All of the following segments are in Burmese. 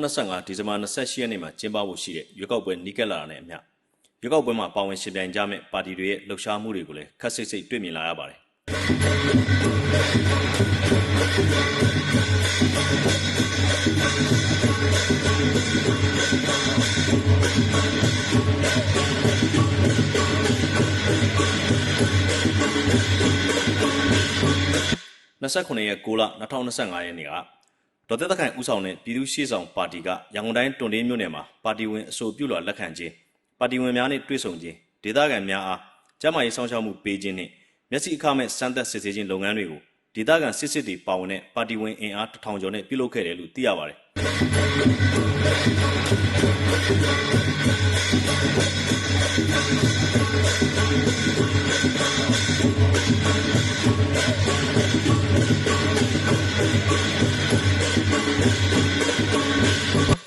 2025ဒီဇင်ဘာ28ရက်နေ့မှာကျင်းပဖို့ရှိတဲ့ရွေးကောက်ပွဲနီးကပ်လာတာနဲ့အမျှရွေးကောက်ပွဲမှာပါဝင်ရှင်ပြိုင်ကြမဲ့ပါတီတွေရဲ့လှုပ်ရှားမှုတွေကိုလည်းခက်စိတ်စိတ်တွေ့မြင်လာရပါတယ် 29ရက်6လ2025ရက်နေ့ကဒေါ်သက်သက်ခိုင်ဦးဆောင်တဲ့ပြည်သူ့ရှေ့ဆောင်ပါတီကရန်ကုန်တိုင်းတွန်တင်းမြို့နယ်မှာပါတီဝင်အဆိုပြုလွှာလက်ခံခြင်းပါတီဝင်များနဲ့တွေ့ဆုံခြင်းဒေသခံများအားကျန်းမာရေးစောင့်ရှောက်မှုပေးခြင်းနဲ့ မျက်စိအခမဲ့စမ်းသပ်စစ်ဆေးခြင်းလုပ်ငန်းတွေကိုဒေသခံစစ်စစ်တွေပါဝင်တဲ့ပါတီဝင်အင်အားတစ်ထောင်ကျော်နဲ့ပြုလုပ်ခဲ့တယ်လို့သိရပါတယ်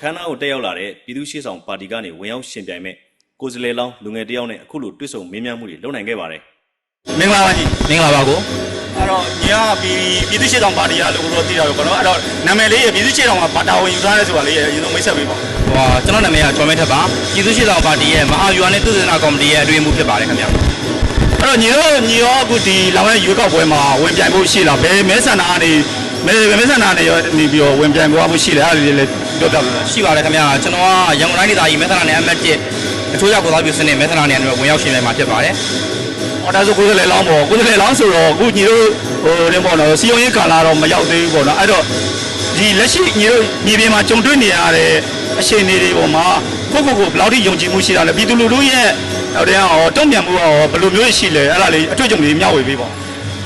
ခန်းနာကိုတက်ရောက်လာတဲ့ပြည်သူ့ရှေ့ဆောင်ပါတီကနေဝင်ရောက်ရှင်ပြိုင်မဲ့ကိုယ်စလဲလောင်းလူငယ်တယောက်နဲ့အခုလိုတွေ့ဆုံမေးမြန်းမှုတွေလုပ်နိုင်ခဲ့ပါတယ် မင်္ဂလာပါကြီးမင်္ဂလာပါကိုအဲ့တော့ညီကပြည်ပြည်သူ့ရှေ့ဆောင်ပါတီရလို့တော့သိတာပဲကောနော်အဲ့တော့နာမည်လေးရပြည်သူ့ရှေ့ဆောင်ကဘာတာဝန်ယူထားလဲဆိုတာလေးရအရင်ဆုံးမိတ်ဆက်ပေးပါဟိုကျွန်တော်နာမည်ကကျော်မဲထက်ပါပြည်သူ့ရှေ့ဆောင်ပါတီရဲ့မဟာဗျူဟာနဲ့သုတေသနကော်မတီရဲ့အတွင်းမှုဖြစ်ပါတယ်ခင်ဗျာအဲ့တော့ညီတို့ညီရောအခုဒီလောင်ရဲရွေးကောက်ပွဲမှာဝင်ပြိုင်ဖို့ရှိလားဘယ်မဲဆန္ဒကနေမဲမဲဆန္ဒနဲ့ရောနေပြီးတော့ဝင်ပြိုင်ဖို့ရှိလဲအဲ့ဒါလေးလည်းပြောပြပါမယ်ရှိပါတယ်ခင်ဗျာကျွန်တော်ကရန်ကုန်တိုင်းဒေသကြီးမဲဆန္ဒနယ်အမှတ်1အချိုးရကိုသားပြုစနစ်မဲဆန္ဒနယ်အတွက်ဝင်ရောက်ရှင်ပြိုင်မှာဖြစ်ပါတယ် အော်ဒါဆိုကိုယ်စားလှယ်လောင်းပေါ့ကိုယ်စားလှယ်လောင်းဆိုတော့အခုညီတို့ဟိုလည်းပေါ့နော်စီယုံရေးကာလာတော့မရောက်သေးဘူးပေါ့နော်အဲ့တော့ဒီလက်ရှိညီတို့ညီပြင်မှာကြုံတွေ့နေရတဲ့အခြေအနေတွေပေါ်မှာကိုယ့်ကိုယ်ကိုဘယ်လောက်ထိယုံကြည်မှုရှိတာလဲပြည်သူလူထုရဲ့ဟိုတဲ့ဟောတုံ့ပြန်မှုရောဘယ်လိုမျိုးရှိလဲအဲ့ဒါလေးအတွေ့အကြုံလေးမျှဝေပေးပါ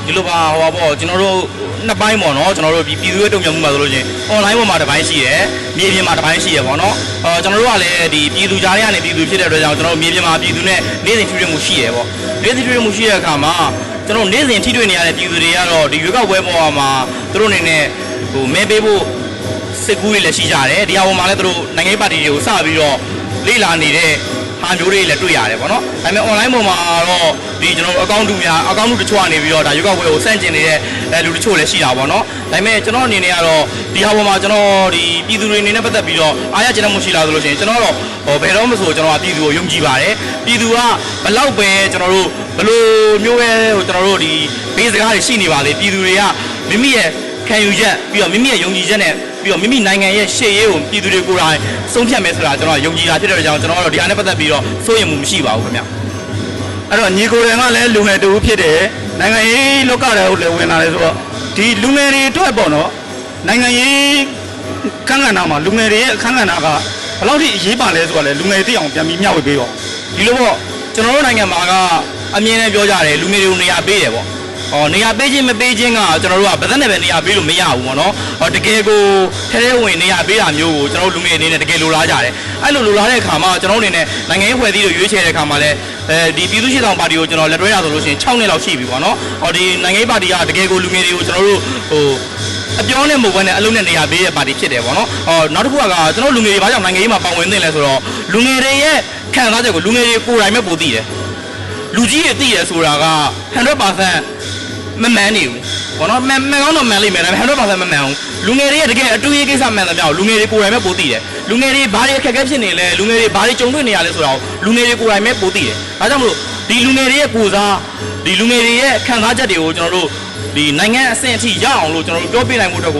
ဒီလိုပါဟိုပါပေါ့ကျွန်တော်တို့နှစ်ပိုင်းပေါ့နော်ကျွန်တော်တို့ပြည်ပြည်သူ့ရဲ့တုံ့ပြန်မှုမှာဆိုလို့ချင်း online ပေါ်မှာတစ်ပိုင်းရှိရယ်မြေပြင်မှာတစ်ပိုင်းရှိရယ်ပေါ့နော်အော်ကျွန်တော်တို့ကလည်းဒီပြည်သူကြားထဲကနေပြည်သူဖြစ်တဲ့အတွက်ကြောင့်ကျွန်တော်တို့မြေပြင်မှာပြည်သူနဲ့နေ့စဉ်ထိတွေ့မှုရှိရယ်ပေါ့နေ့စဉ်ထိတွေ့မှုရှိတဲ့အခါမှာကျွန်တော်တို့နေ့စဉ်ထိတွေ့နေရတဲ့ပြည်သူတွေကတော့ဒီရွေးကောက်ပွဲပေါ်မှာသူတို့အနေနဲ့ဟိုမဲပေးဖို့စစ်ကူးတွေလည်းရှိကြတယ်ဒီဟာပေါ်မှာလည်းသူတို့နိုင်ငံရေးပါတီတွေကိုစပြီးတော့လေ့လာနေတဲ့ ဟာမျိုးတွေလည်းတွေ့ရတယ်ပေါ့နော်ဒါပေမဲ့ online ပေါ်မှာတော့ဒီကျွန်တော်တို့အကောင့်တူများအကောင့်တူတချို့ကနေပြီးတော့ဒါရွေးကောက်ပွဲကိုစန့်ကျင်နေတဲ့အဲလူတချို့လည်းရှိတာပေါ့နော်ဒါပေမဲ့ကျွန်တော်အနေနဲ့ကတော့ဒီဟာပေါ်မှာကျွန်တော်ဒီပြည်သူတွေအနေနဲ့ပတ်သက်ပြီးတော့အားရကျဉ်းမှုရှိလာသလိုရှိရင်ကျွန်တော်တော့ဟိုဘယ်တော့မှဆိုကျွန်တော်ကပြည်သူကိုယုံကြည်ပါတယ်ပြည်သူကဘလောက်ပဲကျွန်တော်တို့ဘလို့မျိုးပဲဟိုကျွန်တော်တို့ဒီဘေးစကားတွေရှိနေပါလေပြည်သူတွေကမိမိရဲ့ခံယူချက်ပြီးတော့မိမိရဲ့ယုံကြည်ချက်နဲ့ ပြီးတော့မိမိနိုင်ငံရဲ့ရှေ့ရေးကိုပြည်သူတွေကိုယ်တိုင်ဆုံးဖြတ်မယ်ဆိုတာကျွန်တော်ယုံကြည်တာဖြစ်တဲ့ကြောင့်ကျွန်တော်တို့ဒီအားနဲ့ပတ်သက်ပြီးတော့စိုးရိမ်မှုမရှိပါဘူးခင်ဗျအဲ့တော့ညီကိုယ်တိုင်ကလည်းလူငယ်တူဖြစ်တယ်နိုင်ငံရေးလောကထဲကိုလည်းဝင်လာတယ်ဆိုတော့ဒီလူငယ်တွေအတွက်ပေါ့နော်နိုင်ငံရေးခန်းကဏ္ဍမှာလူငယ်တွေရဲ့အခန်းကဏ္ဍကဘယ်လောက်ထိအရေးပါလဲဆိုတာလည်းလူငယ်တွေသိအောင်ပြန်ပြီးမျှဝေပေးပါဒီလိုပေါ့ကျွန်တော်တို့နိုင်ငံမှာကအမြင်နဲ့ပြောကြတယ်လူငယ်တွေကိုနေရာပေးတယ်ပေါ့ ဟောနေရာပေးခြင်းမပေးခြင်းကကျွန်တော်တို့ကဘယ်သက်နဲ့ပဲနေရာပေးလို့မရဘူးပေါ့နော်ဟောတကယ်ကိုထဲထဲဝင်နေရာပေးတာမျိုးကိုကျွန်တော်တို့လူငယ်အနေနဲ့တကယ်လိုလားကြတယ်အဲ့လိုလိုလားတဲ့အခါမှာကျွန်တော်တို့အနေနဲ့နိုင်ငံရေးဖွဲ့စည်းလို့ရွေးချယ်တဲ့အခါမှာလည်းအဲဒီပြည်သူ့ရှေ့ဆောင်ပါတီကိုကျွန်တော်လက်တွဲရဆိုလို့ရှိရင်6နှစ်လောက်ရှိပြီပေါ့နော်ဟောဒီနိုင်ငံရေးပါတီကတကယ်ကိုလူငယ်တွေကိုကျွန်တော်တို့ဟိုအပြောနဲ့မဟုတ်ဘဲနဲ့အလုံးနဲ့နေရာပေးတဲ့ပါတီဖြစ်တယ်ပေါ့နော်။အော်နောက်တစ်ခုကကျွန်တော်လူငယ်တွေဘာကြောင့်နိုင်ငံရေးမှာပါဝင်သင့်လဲဆိုတော့လူငယ်တွေရဲ့ခံစားချက်ကိုလူငယ်တွေကိုယ်တိုင်ပဲပိုသိတယ်။လူကြီးတွေသိတယ်ဆိုတာက100% မမှန်နေဘူး။ဘောနော်မှန်မှန်ကောင်းတော့မှန်လိမ့်မယ်ဒါပေမဲ့100%မမှန်ဘူး။လူငယ်တွေရဲ့တကယ်အတူရေးကိစ္စမှန်တယ်ပြောလူငယ်တွေကိုယ်တိုင်ပဲပိုသိတယ်။လူငယ်တွေဘာတွေအခက်အခဲဖြစ်နေလဲလူငယ်တွေဘာတွေကြုံတွေ့နေရလဲဆိုတာကိုလူငယ်တွေကိုယ်တိုင်ပဲပိုသိတယ်။ဒါကြောင့်မလို့ဒီလူငယ်တွေရဲ့ကိုယ်စားဒီလူငယ်တွေရဲ့ခံစားချက်တွေကိုကျွန်တော်တို့ဒီနိုင်ငံအဆင့်အထိရအောင်လို့ကျွန်တော်တို့ပြောပြနိုင်ဖို့အတွက်က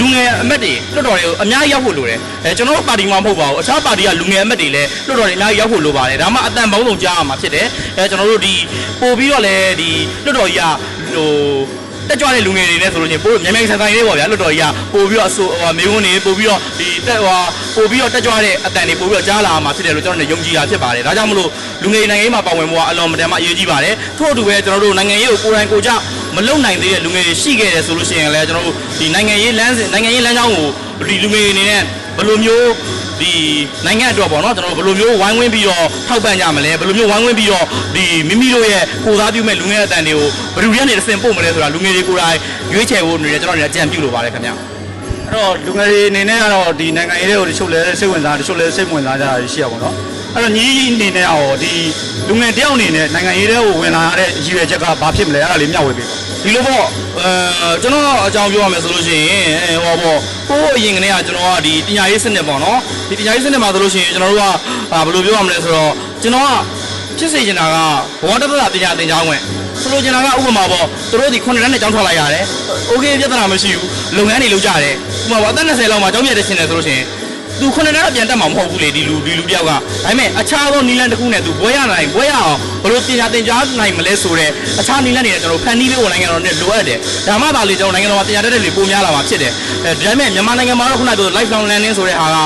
လူငယ်အမတ်တွေလွှတ်တော်တွေကိုအများကြီးရောက်ဖို့လိုတယ်အဲကျွန်တော်တို့ပါတီမှာမဟုတ်ပါဘူးအခြားပါတီကလူငယ်အမတ်တွေလည်းလွှတ်တော်တွေအများကြီးရောက်ဖို့လိုပါတယ်ဒါမှအတန်ပေါင်းစုံကြားရမှာဖြစ်တယ်အဲကျွန်တော်တို့ဒီပို့ပြီးတော့လည်းဒီလွှတ်တော်ကြီးက ဟိုတက်ကြွတဲ့လူငယ်တွေနဲ့ဆိုလို့ချင်းပို့မြန်မြန်ဆန်ဆန်လေးပေါ့ဗျာလွှတ်တော်ကြီးကပို့ပြီးတော့အဆိုဟိုမေဝန်းနေပို့ပြီးတော့ဒီတက်ဟိုပို့ပြီးတော့တက်ကြွတဲ့အတန်တွေပို့ပြီးတော့ကြားလာမှာဖြစ်တယ်လို့ကျွန်တော်တို့ယုံကြည်တာဖြစ်ပါတယ်ဒါကြောင့်မလို့လူငယ်နိုင်ငံရေးမှာပါဝင်ဖို့ကအလွန်မတန်မှအရေးကြီးပါတယ်ထို့အတူပဲကျွန်တော်တို့နိုင်ငံရေးကိုကိုယ်တိုင်ကိုယ်ကျမလုံနိုင်သေးတဲ့လူငယ်တွေရှိခဲ့တယ်ဆိုလို့ရှိရင်လည်းကျွန်တော်တို့ဒီနိုင်ငံရေးလမ်းစဉ်နိုင်ငံရေးလမ်းကြောင်းကိုဒီလူငယ်တွေအနေနဲ့ ဘယ်လိုမျိုးဒီနိုင်ငံအတွက်ပေါ့နော်ကျွန်တော်တို့ဘယ်လိုမျိုးဝိုင်းဝန်းပြီးတော့ထောက်ပံ့ကြမလဲဘယ်လိုမျိုးဝိုင်းဝန်းပြီးတော့ဒီမိမိတို့ရဲ့ကိုယ်စားပြုမဲ့လူငယ်အတန်တွေကိုဘယ်သူတွေကနေတစ်ဆင့်ပို့မလဲဆိုတာလူငယ်တွေကိုယ်တိုင်ရွေးချယ်ဖို့အနေနဲ့ကျွန်တော်တို့အကြံပြုလိုပါတယ်ခင်ဗျာအဲ့ တော့လူငယ်တွေအနေနဲ့ကတော့ဒီနိုင်ငံရေးတွေကိုတချို့လည်းစိတ်ဝင်စားတချို့လည်းစိတ်မဝင်စားကြတာရှိရပါတော့အဲ့တော့ညီကြီးအနေနဲ့ရောဒီလူငယ်တယောက်အနေနဲ့နိုင်ငံရေးတွေကိုဝင်လာရတဲ့ရည်ရွယ်ချက်ကဘာဖြစ်မလဲအဲ့ဒါလေးမျှဝေပေးပါဒီလိုပေါ့အဲကျွန်တော်အကြောင်းပြောရမယ်ဆိုလို့ရှိရင်အဲဟောပေါ့ကိုယ့်အရင်ကနေကကျွန်တော်ကဒီပညာရေးစနစ်ပေါ့နော်ဒီပညာရေးစနစ်မှာဆိုလို့ရှိရင်ကျွန်တော်တို့ကအာဘယ်လိုပြောရမလဲဆိုတော့ကျွန်တော်ကဖြစ်စေချင်တာကဘောတပတာပညာသင်ကြားဝင် ဆိုလိုချင်တာကဥပမာပေါ့သူတို့ဒီ9လမ်းနဲ့ကြောင်းထွက်လိုက်ရတယ်။ Okay ပြဿနာမရှိဘူး။လုပ်ငန်းတွေလုပ်ကြတယ်။ဥပမာပေါ့အသက်20လောက်မှာကြောင်းပြည့်တဲ့ရှင်တယ်ဆိုလို့ရှိရင် သူခုနှစ်တန်းပြန်တက်မှာမဟုတ်ဘူးလေဒီလူဒီလူတယောက်ကဒါပေမဲ့အခြားသောနီလန်တစ်ခုနဲ့သူဘွဲရနိုင်ဘွဲရအောင်ဘယ်လိုပညာသင်ကြားနိုင်မလဲဆိုတော့အခြားနီလန်တွေနဲ့ကျွန်တော်ဖန်တီးလေးကိုနိုင်ငံတော်နဲ့လိုအပ်တယ်ဒါမှသာလေကျွန်တော်နိုင်ငံတော်မှာပညာတတ်တဲ့လူပိုများလာမှာဖြစ်တယ်အဲဒါပေမဲ့မြန်မာနိုင်ငံမှာတော့ခုနကပြော life long learning ဆိုတဲ့ဟာက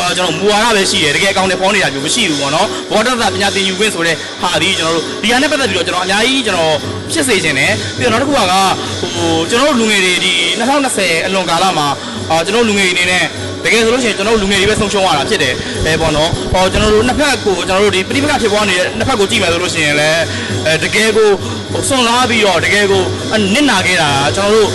အာကျွန်တော်မူဝါဒပဲရှိတယ်တကယ်အကောင့်တွေဖောင်းနေတာမျိုးမရှိဘူးပေါ့နော်ဘောတတ်ပညာသင်ယူခွင့်ဆိုတဲ့ဟာဒီကျွန်တော်တို့ဒီဟာနဲ့ပတ်သက်ပြီးတော့ကျွန်တော်အများကြီးကျွန်တော်ဖြစ်စေခြင်းတယ်ပြီးတော့နောက်တစ်ခုကဟိုကျွန်တော်တို့လူငယ်တွေဒီ2020အလွန်ကာလမှာအာကျွန်တော်လူငယ်တွေအနေနဲ့တကယ်ဆိုလို့ရှိရင်ကျွန်တော်တို့လူငယ်တွေပဲဆုံးရှုံးရတာဖြစ်တယ်အဲပေါ့နော်ဟောကျွန်တော်တို့နှစ်ဖက်ကိုကျွန်တော်တို့ဒီပြိပခဖြစ်ပွားနေတဲ့နှစ်ဖက်ကိုကြည့်မယ်ဆိုလို့ရှိရင်လည်းအဲတကယ်ကိုဆွန်လာပြီးတော့တကယ်ကိုနစ်နာခဲ့တာကျွန်တော်တို့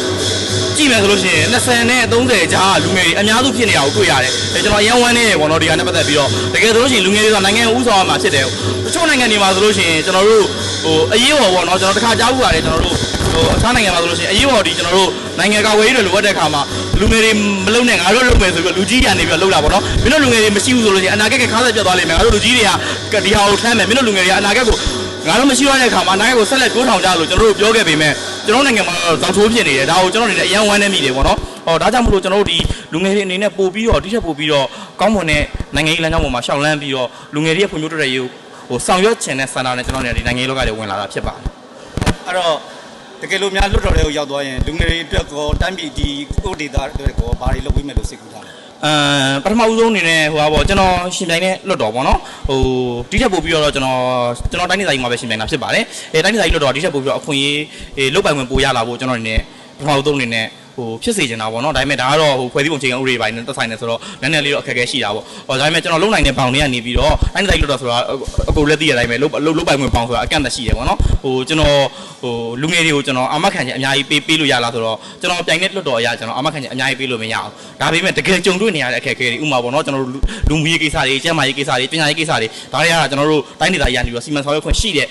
ကြည့်မယ်ဆိုလို့ရှိရင်20နဲ့30ကြားလူငယ်တွေအများစုဖြစ်နေတာကိုတွေ့ရတယ်အဲကျွန်တော်အရင်ဝမ်းနေတယ်ပေါ့နော်ဒီကနဲ့ပတ်သက်ပြီးတော့တကယ်ဆိုလို့ရှိရင်လူငယ်တွေကနိုင်ငံဥဆောင်ရမှာဖြစ်တယ်တချို့နိုင်ငံတွေမှာဆိုလို့ရှိရင်ကျွန်တော်တို့ဟိုအရေးပေါ်ပေါ့နော်ကျွန်တော်တစ်ခါကြားဘူးပါတယ်ကျွန်တော်တို့ ဟိုအခြားနိုင်ငံမှာဆိုလို့ရှိရင်အရေးပေါ်ဒီကျွန်တော်တို့နိုင်ငံကာကွယ်ရေးတွေလိုအပ်တဲ့အခါမှာလူငယ်တွေမလုံနဲ့ငါတို့လုံမယ်ဆိုပြီးလူကြီးတွေကနေပြီးတော့လုံတာပေါ့နော်မင်းတို့လူငယ်တွေမရှိဘူးဆိုလို့ရှိရင်အနာဂတ်ကခါးဆက်ပြတ်သွားလိမ့်မယ်ငါတို့လူကြီးတွေကဒီဟာကိုထမ်းမယ်မင်းတို့လူငယ်တွေကအနာဂတ်ကိုငါတို့မရှိရတဲ့အခါမှာအနာဂတ်ကိုဆက်လက်တိုးထောင်ကြလို့ကျွန်တော်တို့ပြောခဲ့ပေမဲ့ကျွန်တော်နိုင်ငံမှာဇောက်ထိုးဖြစ်နေတယ်ဒါကိုကျွန်တော်အနေနဲ့အရန်ဝမ်းနေမိတယ်ပေါ့နော်ဟောဒါကြောင့်မလို့ကျွန်တော်တို့ဒီလူငယ်တွေအနေနဲ့ပို့ပြီးတော့တိကျပို့ပြီးတော့ကောင်းမွန်တဲ့နိုင်ငံရေးလမ်းကြောင်းပေါ်မှာရှောက်လန်းပြီးတော့လူငယ်တွေရဲ့ဖွံ့ဖြိုးတိုးတက်ရေးကိုဟိုဆောင်ရွက်ချင်တဲ့စံတာနဲ့ကျွန်တော်တို့ဒီနိုင်ငံရေးလောကတွေဝင်လာတာဖြစ်ပါတယ်အဲ့တော့ တကယ်လို့များလွတ်တော်တွေကိုရောက်သွားရင်လူငယ်တွေအတွက်ကောတိုင်းပြည်ဒီကိုဒေတာတွေကောဘာတွေလုပ်ပေးမယ်လို့စိတ်ကူးထားလဲအမ်ပထမဦးဆုံးအနေနဲ့ဟိုပါပေါ့ကျွန်တော်ရှင်ပြိုင်တဲ့လွတ်တော်ပေါ့နော်ဟိုဒီထက်ပို့ပြီးတော့ကျွန်တော်ကျွန်တော်တိုင်းဒေသကြီးမှာပဲရှင်ပြိုင်တာဖြစ်ပါတယ်အဲတိုင်းဒေသကြီးလွတ်တော်ဒီထက်ပို့ပြီးတော့အခွင့်အရေးအေးလုတ်ပိုင်ဝင်ပို့ရလာဖို့ကျွန်တော်အနေနဲ့ပထမဦးဆုံးအနေနဲ့ဟို ဖြစ်စေချင်တာပေါ့နော်ဒါပေမဲ့ဒါကတော့ဟိုဖွဲ့စည်းပုံချိန်ဥပဒေပိုင်းနဲ့သက်ဆိုင်နေဆိုတော့နည်းနည်းလေးတော့အခက်အခဲရှိတာပေါ့ဟောဒါပေမဲ့ကျွန်တော်လုံနိုင်တဲ့ဘောင်တွေကနေပြီးတော့တိုင်းဒေသကြီးလွတ်တော်ဆိုတာအကုန်လက်သိရတိုင်းပဲလုတ်လုတ်ပိုင်ဝင်ဘောင်ဆိုတာအကန့်အသတ်ရှိတယ်ပေါ့နော်ဟိုကျွန်တော်ဟိုလူငယ်တွေကိုကျွန်တော်အာမခံချက်အများကြီးပေးပေးလို့ရလားဆိုတော့ကျွန်တော်ပြိုင်တဲ့လွတ်တော်အရာကျွန်တော်အာမခံချက်အများကြီးပေးလို့မရအောင်ဒါပေမဲ့တကယ်ကြုံတွေ့နေရတဲ့အခက်အခဲတွေဥပမာပေါ့နော်ကျွန်တော်တို့လူမှုရေးကိစ္စတွေကျန်းမာရေးကိစ္စတွေပညာရေးကိစ္စတွေဒါတွေကကျွန်တော်တို့တိုင်းဒေသကြီးကနေပြီးတော့စီမံဆောင်ရွက်ခွင့်ရှိတဲ့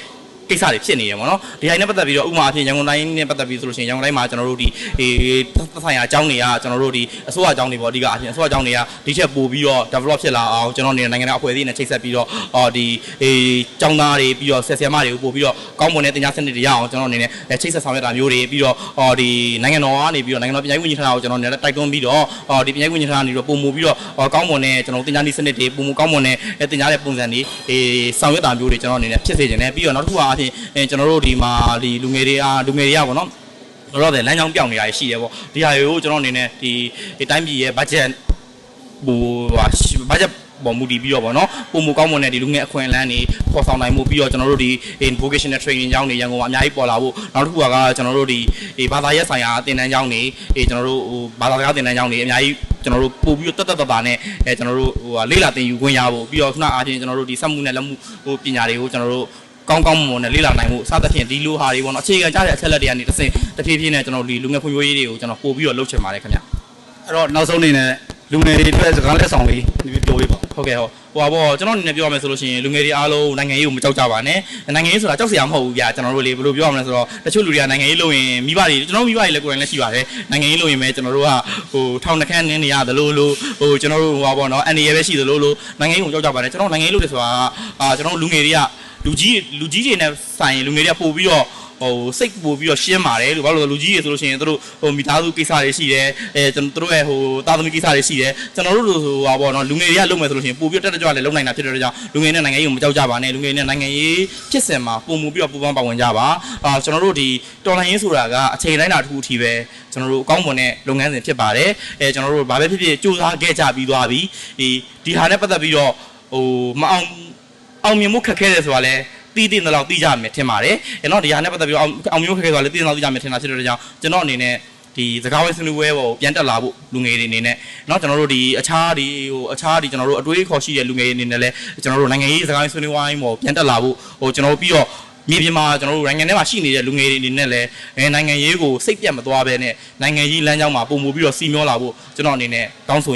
ကိစ္စတွေဖြစ်နေတယ်ပေါ့နော်ဒီတိုင်းနဲ့ပတ်သက်ပြီးတော့ဥပမာအဖြစ်ရန်ကုန်တိုင်းနဲ့ပတ်သက်ပြီးဆိုလို့ရှိရင်ရန်ကုန်တိုင်းမှာကျွန်တော်တို့ဒီအေးသက်ဆိုင်ရာအကြောင်းတွေကကျွန်တော်တို့ဒီအစိုးရအကြောင်းတွေပေါ့အဓိကအဖြစ်အစိုးရအကြောင်းတွေကဒီချက်ပို့ပြီးတော့ develop ဖြစ်လာအောင်ကျွန်တော်နေနိုင်ငံတော်အဖွဲ့အစည်းနဲ့ချိတ်ဆက်ပြီးတော့အော်ဒီအေးကျောင်းသားတွေပြီးတော့ဆက်ဆရာမတွေကိုပို့ပြီးတော့ကောင်းမွန်တဲ့တင် जा စနစ်တွေရအောင်ကျွန်တော်အနေနဲ့ချိတ်ဆက်ဆောင်ရွက်တာမျိုးတွေပြီးတော့အော်ဒီနိုင်ငံတော်ကနေပြီးတော့နိုင်ငံတော်ပြည်ထောင်စုဝန်ကြီးဌာနကိုကျွန်တော်အနေနဲ့တိုက်တွန်းပြီးတော့အော်ဒီပြည်ထောင်စုဝန်ကြီးဌာနကနေပြီးတော့ပုံမူပြီးတော့ကောင်းမွန်တဲ့ကျွန်တော်တင် जा စနစ်တွေပုံမူကောင်းမွန်တဲ့တင် जा တဲ့ပုံစံတွေအေးဆောင်ရွက်တာမျိုးတွေကျွန်တော်အနေနဲ့ဖြစ်စေချင်တယ်ပြီးတော့နောက်တစ်ခုက အဖြစ်ကျွန်တော်တို့ဒီမှာဒီလူငယ်တွေအားလူငယ်တွေကပေါ့နော်တော့တယ်လမ်းကြောင်းပြောင်းနေတာရှိတယ်ပေါ့ဒီဟာတွေကိုကျွန်တော်အနေနဲ့ဒီဒီတိုင်းပြည်ရဲ့ budget ဟိုဟာဘတ်ဂျက်ပေါ်မူတည်ပြီးတော့ဗောနော်ပုံမူကောင်းမွန်တဲ့ဒီလူငယ်အခွင့်အလမ်းတွေပေါ်ဆောင်နိုင်မှုပြီးတော့ကျွန်တော်တို့ဒီ vocational training ကျောင်းတွေရန်ကုန်မှာအများကြီးပေါ်လာဖို့နောက်တစ်ခုကကျွန်တော်တို့ဒီဘာသာရပ်ဆိုင်ရာသင်တန်းကျောင်းတွေအဲကျွန်တော်တို့ဟိုဘာသာစကားသင်တန်းကျောင်းတွေအများကြီးကျွန်တော်တို့ပို့ပြီးတော့တက်တက်တတာနဲ့အဲကျွန်တော်တို့ဟိုဟာလေးလာသင်ယူခွင့်ရဖို့ပြီးတော့ခုနအားဖြင့်ကျွန်တော်တို့ဒီစက်မှုနဲ့လက်မှုဟိုပညာတွေကိုကျွန်တော်တို့ ကောင်းကောင်းမွန်နဲ့လေ့လာနိုင်မှုစသဖြင့်ဒီလိုဟာတွေပေါ့နော်အခြေခံကြတဲ့အချက်လက်တွေကနေတစ်ဆင့်တစ်ဖြည်းဖြည်းနဲ့ကျွန်တော်တို့ဒီလူငယ်ဖွံ့ဖြိုးရေးတွေကိုကျွန်တော်ပို့ပြီးတော့လုပ်ချင်ပါတယ်ခင်ဗျအဲ့တော့နောက်ဆုံးအနေနဲ့လူငယ်တွေအတွက်စကားလက်ဆောင်လေးဒီပြောပေးပါဟုတ်ကဲ့ဟုတ်ဟိုပါပေါ့ကျွန်တော်အနေနဲ့ပြောရမယ်ဆိုလို့ရှိရင်လူငယ်တွေအားလုံးနိုင်ငံရေးကိုမကြောက်ကြပါနဲ့နိုင်ငံရေးဆိုတာကြောက်စရာမဟုတ်ဘူးဗျာကျွန်တော်တို့လေဘယ်လိုပြောရမလဲဆိုတော့တချို့လူတွေကနိုင်ငံရေးလုပ်ရင်မိဘတွေကျွန်တော်မိဘတွေလည်းကိုယ်တိုင်လည်းရှိပါတယ်နိုင်ငံရေးလုပ်ရင်ပဲကျွန်တော်တို့ကဟိုထောင်နှခမ်းနင်းနေရတယ်လို့လို့ဟိုကျွန်တော်တို့ဟိုပါပေါ့နော်အန်ဒီရဲပဲရှိသလိုလို့နိုင်ငံရေးကိုကြောက်ကြပါနဲ့ကျွန်တော်နိုင်ငံရေးလုပ်တယ်ဆိုတာအာကျွန်တော်လူငယ်တွေက လူကြီးလူကြီးတွေနဲ့ဆိုင်ရင်လူငယ်တွေကပို့ပြီးတော့ဟိုစိတ်ပို့ပြီးတော့ရှင်းပါတယ်လို့ဘာလို့လဲလူကြီးတွေဆိုလို့ရှိရင်တို့ဟိုမိသားစုကိစ္စတွေရှိတယ်အဲကျွန်တော်တို့ရဲ့ဟိုတာသမီကိစ္စတွေရှိတယ်ကျွန်တော်တို့လိုဟိုပါပေါ့နော်လူငယ်တွေကလုပ်မယ်ဆိုလို့ရှိရင်ပို့ပြီးတက်တက်ကြွလည်းလုပ်နိုင်တာဖြစ်တဲ့အတွက်ကြောင့်လူငယ်နဲ့နိုင်ငံရေးကိုမကြောက်ကြပါနဲ့လူငယ်နဲ့နိုင်ငံရေးဖြစ်စဉ်မှာပုံမူပြီးတော့ပူးပေါင်းပါဝင်ကြပါအာကျွန်တော်တို့ဒီတော်လိုင်းရေးဆိုတာကအချိန်တိုင်းတာတစ်ခုအထိပဲကျွန်တော်တို့အကောင်းမွန်တဲ့လုပ်ငန်းစဉ်ဖြစ်ပါတယ်အဲကျွန်တော်တို့ဘာပဲဖြစ်ဖြစ်စူးစမ်းခဲ့ကြပြီးသွားပြီဒီဒီဟာနဲ့ပတ်သက်ပြီးတော့ဟိုမအောင် အောင်မြင်မှုခက်ခဲတယ်ဆိုတာလဲတီးတင်တဲ့လောက်တီးကြမယ်ထင်ပါတယ်။ကျွန်တော်ဒီဟာနဲ့ပတ်သက်ပြီးအောင်အောင်မျိုးခက်ခဲဆိုတာလည်းတီးတင်လောက်တီးကြမယ်ထင်တာဖြစ်တဲ့အတွက်ကြောင့်ကျွန်တော်အနေနဲ့ဒီစကားဝိုင်းဆွေးနွေးပွဲပေါ်ပြန်တက်လာဖို့လူငယ်တွေအနေနဲ့เนาะကျွန်တော်တို့ဒီအခြားဒီဟိုအခြားဒီကျွန်တော်တို့အတွေးခေါ်ရှိတဲ့လူငယ်တွေအနေနဲ့လည်းကျွန်တော်တို့နိုင်ငံရေးစကားဝိုင်းဆွေးနွေးဝိုင်းပေါ်ပြန်တက်လာဖို့ဟိုကျွန်တော်တို့ပြီးတော့ မြေပြင်မှာကျွန်တော်တို့နိုင်ငံထဲမှာရှိနေတဲ့လူငယ်တွေအနေနဲ့လည်းအဲနိုင်ငံရေးကိုစိတ်ပြတ်မသွားဘဲနဲ့နိုင်ငံရေးလမ်းကြောင်းမှာပုံမူပြီးတော့စီမျောလာဖို့ကျွန်တော်အနေနဲ့တောင်းဆို